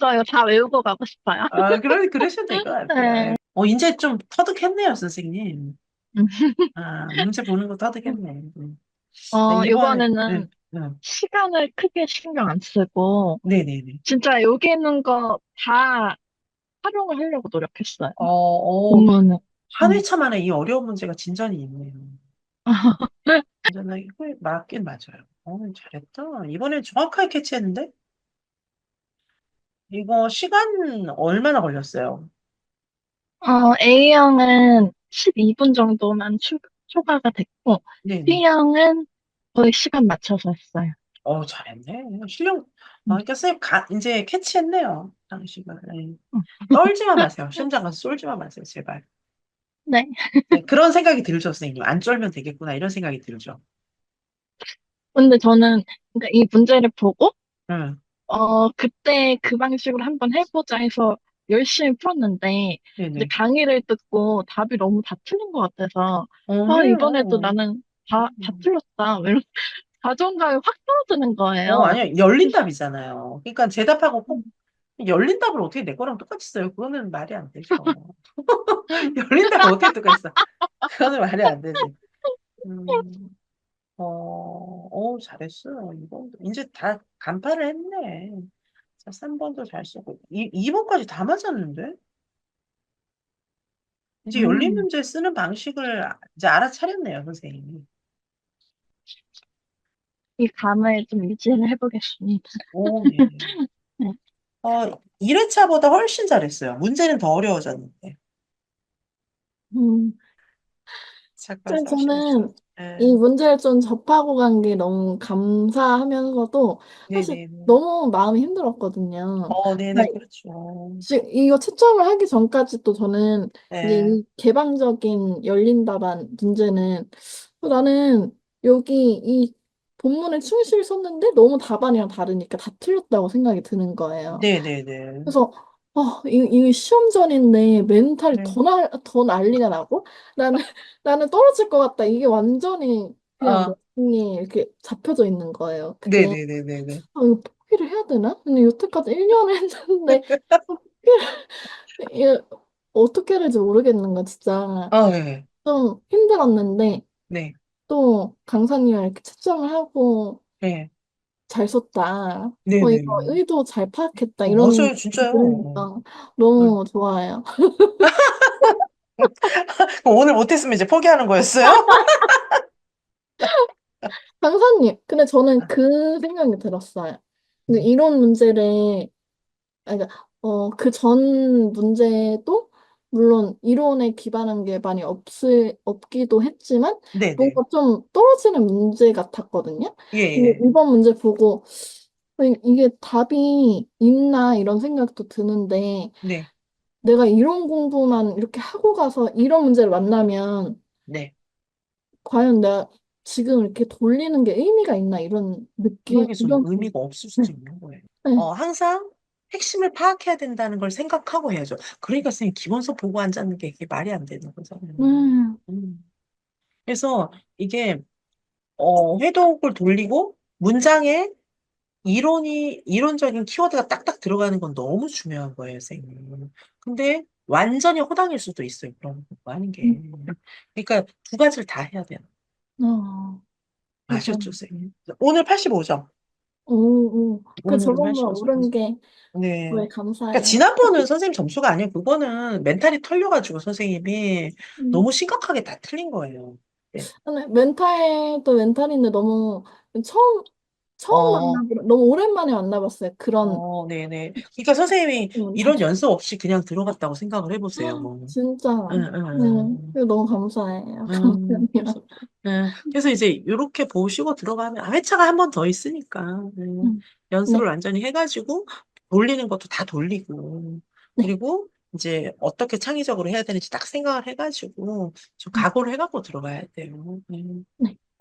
없어요. 다 외우고 가고 싶어요. 아, 그러, 그러셔도 될 것 같아요. 네. 어, 이제 좀 터득했네요, 선생님. 음. 아, 문제 보는 거 터득했네. 음. 어, 네, 이번에, 이번에는 네, 네. 시간을 크게 신경 안 쓰고, 네네네. 진짜 여기 있는 거 다 활용을 하려고 노력했어요. 어, 어, 본문은. 한 음. 회차 만에 이 어려운 문제가 진전이 있네요. 진전하기 꽤 맞긴 맞아요. 어, 잘했다. 이번엔 정확하게 캐치했는데? 이거 시간 얼마나 걸렸어요? 어, A형은 12분 정도만 추, 초과가 됐고, 네네. B형은 거의 시간 맞춰서 했어요. 어, 잘했네. 실력, 아, 음. 그러니까 쌤, 가, 이제 캐치했네요. 당시가. 네. 음. 떨지만 마세요. 가서 쏠지만 마세요, 제발. 네. 네, 그런 생각이 들죠, 선생님. 안 쫄면 되겠구나, 이런 생각이 들죠. 근데 저는 그러니까 이 문제를 보고, 응, 어, 그때 그 방식으로 한번 해보자 해서 열심히 풀었는데, 이제 네네. 강의를 듣고 답이 너무 다 틀린 것 같아서, 어, 아, 이번에도 해요. 나는 다, 다 음. 틀렸다. 이런 자존감이 확 떨어지는 어, 거예요. 아니요. 열린 답이잖아요. 그러니까 제 답하고 꼭 음. 열린 답을 어떻게 내 거랑 똑같이 써요? 그거는 말이 안 되죠. 열린 답을 어떻게 똑같이 써? 그거는 말이 안 되지. 음, 어, 어, 잘했어요. 2번도. 이제 다 간파를 했네. 자, 3번도 잘 쓰고. 2, 2번까지 다 맞았는데? 이제 열린 음. 문제 쓰는 방식을 이제 알아차렸네요, 선생님이. 이 감을 좀 유지를 해보겠습니다. 오, 네. 네. 어, 1회차보다 훨씬 잘했어요. 문제는 더 어려워졌는데. 음, 잠깐 좀 저는 네. 이 문제를 좀 접하고 간 게 너무 감사하면서도 사실 네네네. 너무 마음이 힘들었거든요. 어, 네네, 그러니까 그렇죠. 지- 이거 채점을 하기 전까지도 저는 이제 네. 이 개방적인 열린 답안 문제는 어, 나는 여기 이 본문에 충실히 썼는데 너무 답안이랑 다르니까 다 틀렸다고 생각이 드는 거예요. 네네네. 그래서 어, 이, 이 시험 전인데 멘탈이 네. 더, 날, 더 난리가 나고 나는 나는 떨어질 것 같다. 이게 완전히 그냥 아, 머리에 이렇게 잡혀져 있는 거예요. 그게 네네네네네. 아, 이거 포기를 해야 되나? 근데 여태까지 1 년을 했는데 포기를 이게 어떻게 해야 될지 모르겠는 거 진짜 아, 네. 좀 힘들었는데 네. 또 강사님이랑 이렇게 채점을 하고 네. 잘 썼다. 어, 네네. 이거 의도 잘 파악했다. 어, 이런 맞아요, 진짜요. 들으니까 응. 너무 좋아요. 오늘 못했으면 이제 포기하는 거였어요? 강사님, 근데 저는 그 생각이 들었어요. 근데 이런 문제를, 아니, 그러니까, 어, 그 전 문제도, 물론 이론에 기반한 게 많이 없을, 없기도 했지만, 네네. 뭔가 좀 떨어지는 문제 같았거든요. 예, 근데 예. 이번 문제 보고, 어, 이- 이게 답이 있나, 이런 생각도 드는데, 네. 내가 이론 공부만 이렇게 하고 가서 이런 문제를 만나면, 네. 과연 내가 지금 이렇게 돌리는 게 의미가 있나, 이런 느낌, 그런 게좀 이런, 의미가 없을 네. 수도 있는 거예요. 네. 어, 항상 핵심을 파악해야 된다는 걸 생각하고 해야죠. 그러니까 선생님 기본서 보고 앉았는 게 이게 말이 안 되는 거잖아요. 음, 음. 그래서 이게 어, 회독을 돌리고 문장에 이론이 이론적인 키워드가 딱딱 들어가는 건 너무 중요한 거예요, 선생님. 근데 완전히 호당일 수도 있어요. 그런 거 하는 게. 음, 그러니까 두 가지를 다 해야 돼요. 어. 아셨죠, 선생님? 오늘 85점. 오, 오. 그 오늘은 저번보다 85점. 오른 게 네. 왜 그러니까 감사해요. 지난번은 선생님 점수가 아니에요. 그거는 멘탈이 털려 가지고 선생님이 음. 너무 심각하게 다 틀린 거예요. 네. 근데 멘탈도 멘탈인데 너무 처음, 처음 어, 만나보, 너무 오랜만에 만나봤어요. 그런 어, 네네. 그러니까 선생님이 멘탈. 이런 연습 없이 그냥 들어갔다고 생각을 해 보세요. 뭐. 진짜. 응, 응, 네. 응. 그래서 너무 감사해요. 음. 그래서, 네. 그래서 이제 이렇게 보시고 들어가면, 아, 회차가 한번더 있으니까, 네. 음. 연습을 네, 완전히 해 가지고, 돌리는 것도 다 돌리고, 네. 그리고 이제 어떻게 창의적으로 해야 되는지 딱 생각을 해 가지고, 좀 음. 각오를 해 갖고 들어가야 돼요. 네. 네.